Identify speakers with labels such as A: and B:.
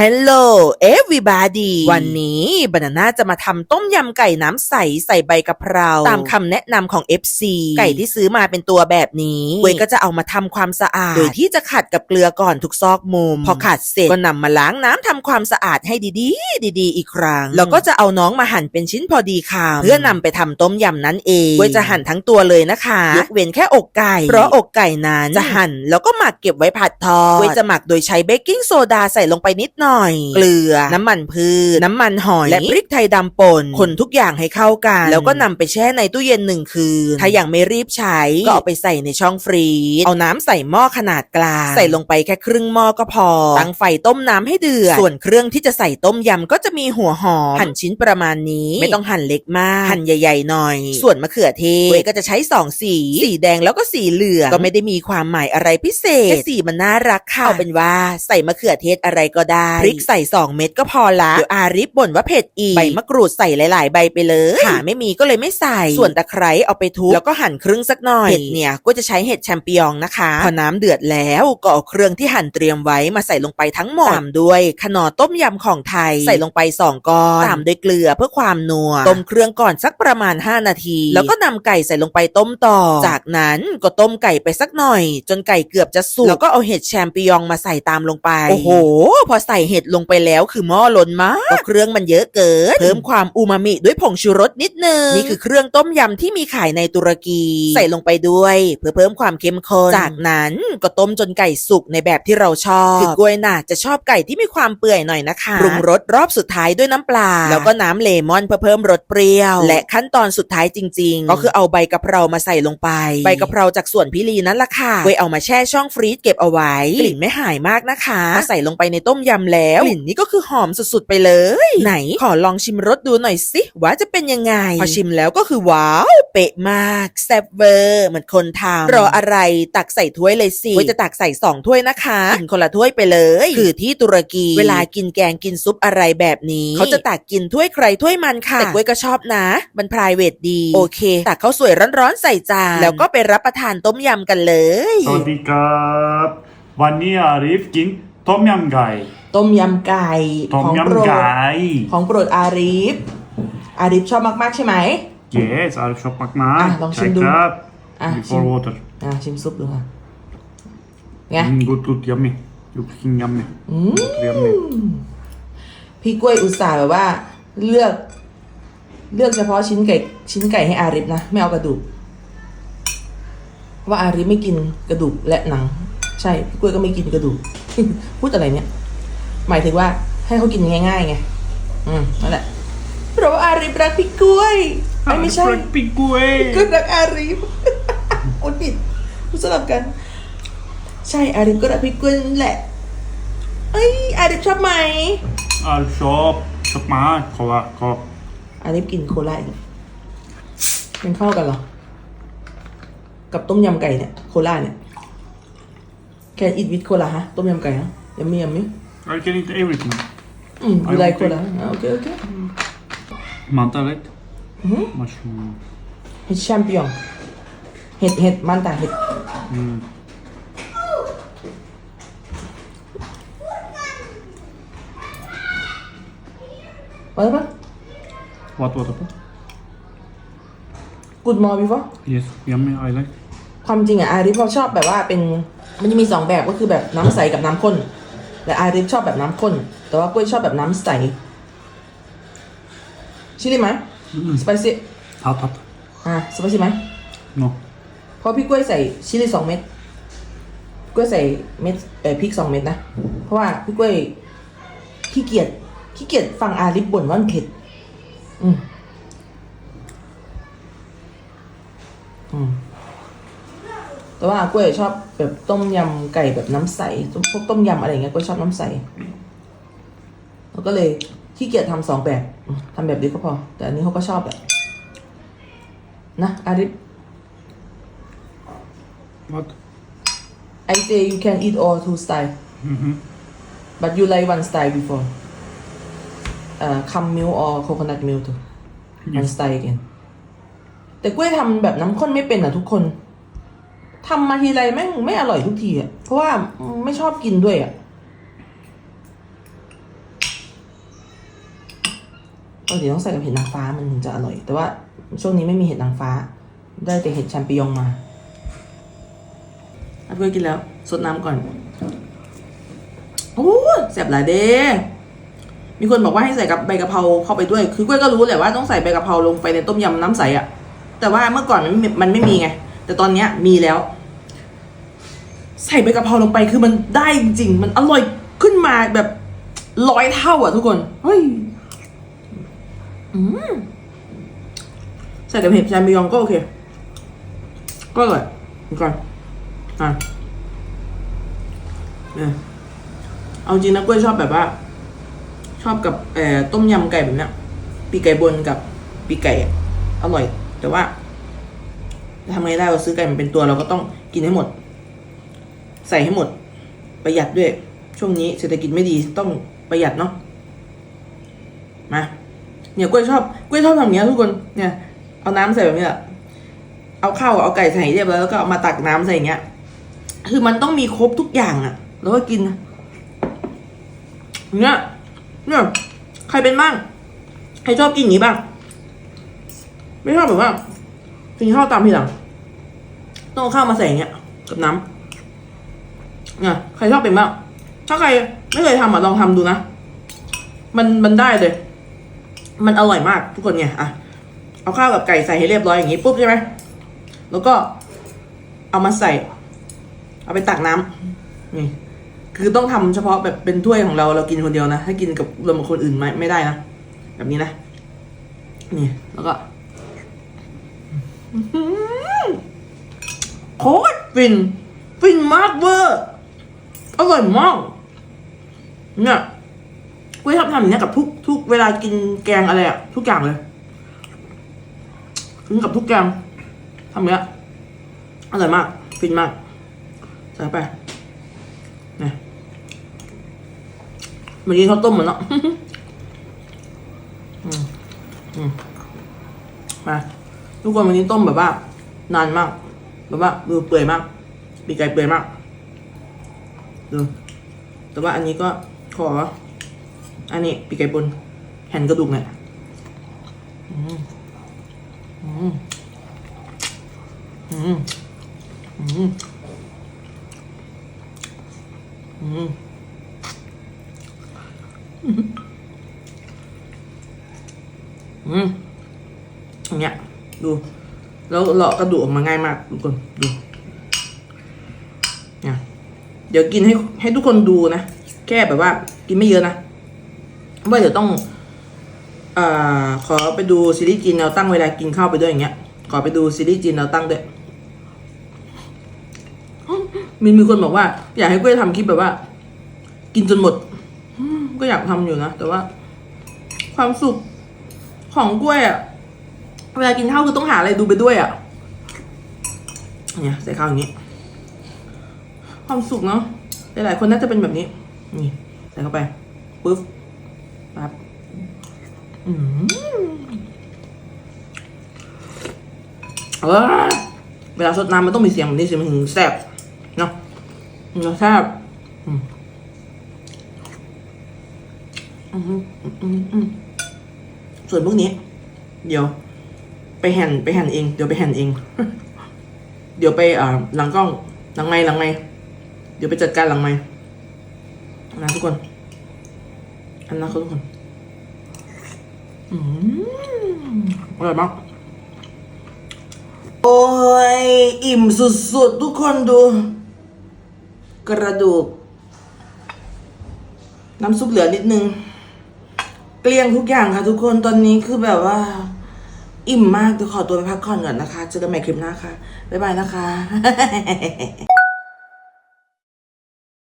A: Hello everybody วันนี้บานาน่าจะมาทำต้มยำไก่น้ำใสใส่ใบกะเพรา ตามคำแนะนำของ FC ไก่ที่ซื้อมาเป็นตัวแบบนี้เวยก็จะเอามาทำความสะอาด โดยที่จะขัดกับเกลือก่อนทุกซอกมุม พอขัดเสร็จก็นำมาล้างน้ำทำความสะอาดให้ดีๆ ดีๆ อีกครั้ง แล้วก็จะเอาน้องมาหั่นเป็นชิ้นพอดีคำเพื่อนำไปทำต้มยำนั่นเองเวยจะหั่นทั้งตัวเลยนะคะยกเว้นแค่อกไก่ เพราะอกไก่นั้นจะหั่นแล้วก็หมักเก็บไว้ผัดทอดเวยจะหมักโดยใช้เบกกิ้งโซดาใส่ลงไปนิดหน่อยเกลือ น้ำมันพืช น้ำมันหอย และพริกไทยดำป่น คนทุกอย่างให้เข้ากัน แล้วก็นำไปแช่ในตู้เย็นหนึ่งคืน ถ้ายังไม่รีบใช้ ก็เอาไปใส่ในช่องฟรีซเอาน้ำใส่หม้อขนาดกลาง ใส่ลงไปแค่ครึ่งหม้อก็พอ ตั้งไฟต้มน้ำให้เดือด ส่วนเครื่องที่จะใส่ต้มยำก็จะมีหัวหอม หั่นชิ้นประมาณนี้ ไม่ต้องหั่นเล็กมาก หั่นใหญ่ๆหน่อย ส่วนมะเขือเทศเวยก็จะใช้สองสี สีแดงแล้วก็สีเหลือง ก็ไม่ได้มีความหมายอะไรพิเศษ แค่สีมันน่ารักค่ะเอาเป็นว่าใส่มะเขือเทศอะไรก็ได้พริกใส่ 2 เม็ดก็พอละเดี๋ยวอาริฟบ่นว่าเผ็ดอีกใบมะกรูดใส่หลาย ๆ ใบไปเลยขาไม่มีก็เลยไม่ใส่ ส่วนตะไคร้เอาไปทุบแล้วก็หั่นครึ่งสักหน่อยเห็ดเนี่ยก็จะใช้เห็ดแชมปิญองนะคะ พอน้ำเดือดแล้วก็เอาเครื่องที่หั่นเตรียมไว้มาใส่ลงไปทั้งหมดตามด้วยขนอต้มยำของไทย ใส่ลงไป 2ก้อนตามด้วยเกลือเพื่อความนัวต้มเครื่องก่อนสักประมาณ 5 นาที แล้วก็นำไก่ใส่ลงไปต้มต่อ จากนั้นก็ต้มไก่ไปสักหน่อย จนไก่เกือบจะสุกแล้วก็เอาเห็ดแชมปิญองมาใส่ตามลงไปโอ้โห พอใส่เห็ดลงไปแล้วคือหม้อล้นมากก็เครื่องมันเยอะเกิน เพิ่มความอูมามิด้วยผงชูรสนิดนึง นี่คือเครื่องต้มยำที่มีขายในตุรกี ใส่ลงไปด้วย เพื่อเพิ่มความเข้มข้น จากนั้นก็ต้มจนไก่สุกในแบบที่เราชอบ คือกล้วยน่ะจะชอบไก่ที่มีความเปื่อยหน่อยนะคะปรุงรสรอบสุดท้ายด้วยน้ำปลา แล้วก็น้ำเลมอนเพื่อเพิ่มรสเปรี้ยว และขั้นตอนสุดท้ายจริง ๆ ก็คือเอาใบกะเพรามาใส่ลงไป ใบกะเพราจากสวนพิลีนั่นละค่ะไว้เอามาแช่ช่องฟรีซเก็บเอาไว้กลิ่นไม่หายมากนะคะพอใส่ลงไปในต้มยำแล้วกลิ่นนี้ก็คือหอมสุดๆไปเลย ไหน ขอลองชิมรสดูหน่อยสิว่าจะเป็นยังไง พอชิมแล้วก็คือว้าวเป๊ะมากแซ่บเวอร์เหมือนคนทำรออะไรตักใส่ถ้วยเลยสิไว้จะตักใส่สองถ้วยนะคะกินคนละถ้วยไปเลย คือที่ตุรกี เวลากินแกงกินซุปอะไรแบบนี้ เขาจะตักกินถ้วยใครถ้วยมันค่ะแต่กล้วยก็ชอบนะมัน p r i v a t ดี โอเค ตักข้าวสวยร้อนๆใส่จานแล้วก็ไปรับประทานต้มยำกันเลย
B: สวัสดีครับ วันนี้อาริฟกินต้มยำไก่
C: ต้มยำไก่
B: ต้ม
C: ของโปร
B: ยำ
C: ด
B: ไก่
C: ของโปรดอาริฟอาริฟชอบมาก ๆ ใช่ไหม
B: yes อาริฟชอบมากมา
C: อะ
B: ก
C: ลองชิมดู
B: ครับ
C: อะชิ
B: before
C: ม
B: water
C: อะชิมซุปดูค่ะไง
B: mm, good good yummy you cooking yummy
C: อืม
B: good yummy
C: พี่กล้วยอุตส่าห์แบบว่าเลือก เลือกเฉพาะชิ้นไก่ชิ้นไก่ให้อาริฟนะ ไม่เอากระดูก ว่าอาริฟไม่กินกระดูกและหนัง ใช่ พี่กล้วยก็ไม่กินกระดูก พูดอะไรเนี่ย หมายถึงว่าให้เขากินง่ายๆไง อืมนั่นแหละเพราะว่าอาริฟรักพี่กล้วยไอ้ยไม่ใช่
B: ปิกกล้วย
C: ก็รักอาริฟโอ้ผิดพูดสลับกัน ใช่อาริฟก็รักพี่กล้วยนั่นแหละ เอ้ยอาริฟชอบไหม
B: อาริฟชอบชอบมากขอละขอ
C: อาริฟกินโคลาอีกแล้วมันเข้ากันเหรอ กับต้มยำไก่เนี่ย โคลาเนี่ยแค่อิดวิดโคลาฮะ ต้มยำไก่ฮะยัมมี่ยัมมี่
B: I can eat everything
C: อืม
B: I
C: ยูไล
B: will
C: โคลาโอเคโอเค
B: mantalet
C: อือหือ
B: mushroom
C: เห็ดแชมปิญองเห็ดเห็ดมันตาเห็ด
B: mm.
C: ว่าปะ
B: what what what
C: Good morning ปะ
B: yes yummy I like
C: ความจริงอะอาริฟเขาชอบแบบว่าเป็นมันจะมีสองแบบก็คือแบบน้ำใสกับน้ำข้น และอาริฟชอบแบบน้ำข้น แต่ว่ากล้วยชอบแบบน้ำใสชิลลี่ไหมสไปซี่
B: hot hot
C: อะสไปซี่ไหม
B: no
C: เพราะพี่กล้วยใส่ชิลลี่สองเม็ดกล้วยใส่เม็ดเอ่อพริกสองเม็ดนะ เพราะว่าพี่กล้วยขี้เกียจขี้เกียจฟังอาริฟบ่นว่ามันเผ็ดอืมอืม แต่ว่ากล้วยชอบแบบต้มยำไก่แบบน้ำใสพวกต้มยำอะไรอย่างเงี้ยกล้วยชอบน้ำใสแล้วก็เลยขี้เกียจทำสองแบบอืมทำแบบนี้ก็พอ แต่อันนี้เขาก็ชอบแบบนะอาริ
B: what
C: I say you can eat all two style
B: mm-hmm.
C: but you like one style before uh cum milk or coconut milk too one style again แต่กล้วยทำแบบน้ำข้นไม่เป็นอะทุกคน ทำมาทีไรแม่งไม่อร่อยทุกทีอะ เพราะว่าไม่ชอบกินด้วยอะปกติต้องใส่กับเห็ดนางฟ้ามันถึงจะอร่อย แต่ว่าช่วงนี้ไม่มีเห็ดนางฟ้า ได้แต่เห็ดแชมปิญองมาอะเพื่อนกินแล้วสดน้ำก่อนโอ้แสบหลายเด้มีคนบอกว่าให้ใส่กับใบกะเพราเข้าไปด้วย คือกล้วยก็รู้แหละว่าต้องใส่ใบกะเพราลงไปในต้มยำน้ำใสอะแต่ว่าเมื่อก่อนมันมันไม่มีไง แต่ตอนเนี้ยมีแล้ว ใส่ใบกะเพราลงไปคือมันได้จริงๆมันอร่อยขึ้นมาแบบร้อยเท่าอะทุกคน เฮ้ยใส่กับเห็ดแชมปิญองก็โอเค ก็อร่อยก่อนอะเอาจริงนะกล้วยชอบแบบว่า ชอบกับต้มยำไก่แบบเนี้ยปีกไก่บนกับปีกไก่อร่อย แต่ว่า ทำไงได้เราซื้อไก่มันเป็นตัวเราก็ต้องกินให้หมด ใส่ให้หมด ประหยัดด้วย ช่วงนี้เศรษฐกิจไม่ดีต้องประหยัดเนาะมาเนี่ยกล้วยชอบกล้วยชอบทำอย่างเงี้ยทุกคนเนี่ยเอาน้ำใส่แบบนี้แหละเอาข้าวเอาไก่ใส่เรียบร้อยแล้วก็เอามาตักน้ำใส่อย่างเงี้ย คือมันต้องมีครบทุกอย่างอะแล้วก็กินเนี่ยเนี่ยใครเป็นบ้างใครชอบกินอย่างนี้บ้าง ไม่ชอบแบบว่า กินข้าวตามทีหลังต้องเอาข้าวมาใส่อย่างเงี้ยกับน้ำเนี่ยใครชอบเป็นบ้างถ้าใครไม่เคยทำอะลองทำดูนะ มันมันได้เลย มันอร่อยมากทุกคนเนี่ยอะเอาข้าวกับไก่ใส่ให้เรียบร้อยอย่างนี้ปุ๊บใช่ไหมแล้วก็เอามาใส่ เอาไปตักน้ำนี่คือต้องทำเฉพาะแบบเป็นถ้วยของเราเรากินคนเดียวนะ ถ้ากินกับรวมกับคนอื่นไม่ไม่ได้นะ แบบนี้นะ นี่แล้วก็ โคตรฟิน ฟินมากเวอร์อร่อยมากเนี่ยกุ้ยชอบทำอย่างเนี้ยกับทุกทุกเวลากินแกงอะไรอะทุกอย่างเลยกินกับทุกแกงทำอย่างเนี้ยอร่อยมาก ฟินมากใส่ไปเนี่ยเมื่อกี้เขาวต้มเหมือนเนาะอืมอืมมา ทุกคนวันนี้ต้มแบบว่า นานมาก แบบว่าดูเปื่อยมาก ปีกไก่เปื่อยมากดูแต่ว่าอันนี้ก็ขอ อันนี้ปีกไก่บนแผ่นกระดูกเนี่ยอืมอืมอืมอืมอืมอืมอย่างเงี้ย ดู แล้วเลาะกระดูกออกมาง่ายมากทุกคนดูเนี่ยเดี๋ยวกินให้ให้ทุกคนดูนะ แค่แบบว่า กินไม่เยอะนะว่าเดี๋ยวต้องอ่าขอไปดูซีรีส์จีนแนวตั้งเวลากินข้าวไปด้วยอย่างเงี้ย ขอไปดูซีรีส์จีนแนวตั้งด้วยมีมีคนบอกว่า อยากให้กล้ยทำคลิปแบบว่า กินจนหมดก็อยากทำอยู่นะ แต่ว่า ความสุขของกล้วยอะ เวลากินข้าวคือต้องหาอะไรดูไปด้วยอะเนี่ยใส่ข้าวอย่างนี้ ความสุขเนาะ หลายๆคนน่าจะเป็นแบบนี้ นี่ใส่เข้าไปปึ๊บปั๊บอืมเออเวลาสดน้ำมันต้องมีเสียงแบบนี้เสียงมันถึงแซ่บเนาะมันจะแซ่บอืมส่วนพวกนี้ เดี๋ยว ไปแห่นไปแห่นเอง เดี๋ยวไปแห่นเอง เดี๋ยวไปอ่าหลังกล้อง หลังไงหลังไงเดี๋ยวไปจัดการหลังไม้นะทุกคน อันนะครับทุกคน อืมอร่อยมาก โอ้ย อิ่มสุดๆ ทุกคนดู กระดูก น้ำซุปเหลือนิดนึง เกลี้ยงทุกอย่างค่ะทุกคน ตอนนี้คือแบบว่า อิ่มมากเดี๋ยวขอตัวไปพักก่อนก่อนนะคะ เจอกันใหม่คลิปหน้าค่ะ บ๊ายบายนะคะ